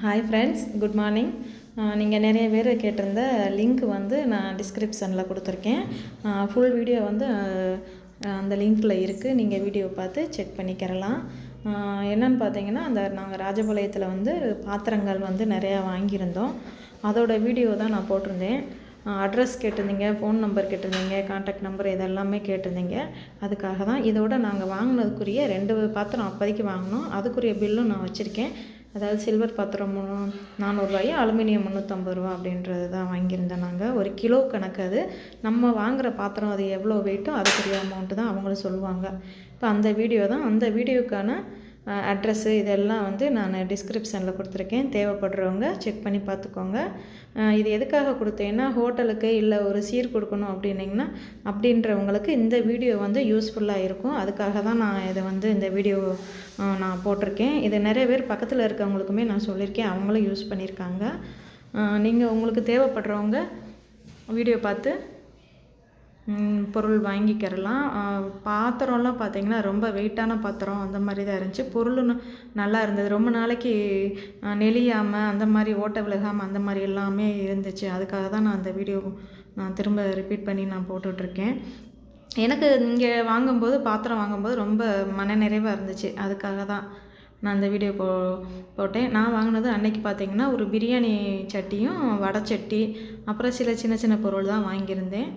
Hi friends good morning நீங்கள் நிறைய பேர் கேட்டிருந்த லிங்க் வந்து நான் டிஸ்கிரிப்ஷனில் கொடுத்துருக்கேன். ஃபுல் வீடியோ வந்து அந்த லிங்க்கில் இருக்குது நீங்கள் வீடியோ பார்த்து செக் பண்ணிக்கிறலாம். என்னென்னு பார்த்தீங்கன்னா அந்த நாங்கள் ராஜபாளையத்தில் வந்து பாத்திரங்கள் வந்து நிறையா வாங்கியிருந்தோம். அதோட வீடியோ தான் நான் போட்டிருந்தேன். அட்ரஸ் கேட்டிருந்தீங்க ஃபோன் நம்பர் கேட்டிருந்தீங்க காண்டாக்ட் நம்பர் இதெல்லாமே கேட்டிருந்தீங்க. அதுக்காக தான் இதோட நாங்கள் வாங்கினதுக்குரிய ரெண்டு பாத்திரம் அப்போதைக்கு வாங்கினோம். அதுக்குரிய பில்லும் நான் வச்சுருக்கேன். அதாவது சில்வர் பாத்திரம் மூணு நானூறுரூவாயும் அலுமினியம் முந்நூற்றம்பது ரூபா அப்படின்றது தான் வாங்கியிருந்தோம் நாங்கள் ஒரு கிலோ கணக்கு அது. நம்ம வாங்குகிற பாத்திரம் அது எவ்வளோ வெயிட்டோ அதுக்குரிய அமௌண்ட்டு தான் அவங்களும் சொல்லுவாங்க. இப்போ அந்த வீடியோ தான் அந்த வீடியோக்கான அட்ரஸ்ஸு இதெல்லாம் வந்து நான் டிஸ்கிரிப்ஷனில் கொடுத்துருக்கேன். தேவைப்படுறவங்க செக் பண்ணி பார்த்துக்கோங்க. இது எதுக்காக கொடுத்தேன்னா ஹோட்டலுக்கு இல்லை ஒரு சீர் கொடுக்கணும் அப்படின்னிங்கன்னா அப்படின்றவங்களுக்கு இந்த வீடியோ வந்து யூஸ்ஃபுல்லாக இருக்கும். அதுக்காக தான் நான் இதை வந்து இந்த வீடியோ நான் போட்டிருக்கேன். இது நிறைய பேர் பக்கத்தில் இருக்கவங்களுக்குமே நான் சொல்லியிருக்கேன். அவங்களும் யூஸ் பண்ணியிருக்காங்க. நீங்கள் உங்களுக்கு தேவைப்படுறவங்க வீடியோ பார்த்து பொருள் வாங்கிக்கிறலாம். பாத்திரம்லாம் பார்த்தீங்கன்னா ரொம்ப வெயிட்டான பாத்திரம் அந்த மாதிரி தான் இருந்துச்சு. பொருளும் நல்லா இருந்தது. ரொம்ப நாளைக்கு நெளியாமல் அந்த மாதிரி ஓட்டை விலகாமல் அந்த மாதிரி எல்லாமே இருந்துச்சு. அதுக்காக தான் நான் அந்த வீடியோ நான் திரும்ப ரிப்பீட் பண்ணி நான் போட்டுட்ருக்கேன். எனக்கு இங்கே வாங்கும்போது பாத்திரம் வாங்கும்போது ரொம்ப மனநிறைவாக இருந்துச்சு. அதுக்காக தான் நான் அந்த வீடியோ போ போட்டேன். நான் வாங்கினது அன்னைக்கு பார்த்திங்கன்னா ஒரு பிரியாணி சட்டியும் வடை சட்டி அப்புறம் சில சின்ன சின்ன பொருள் தான் வாங்கியிருந்தேன்.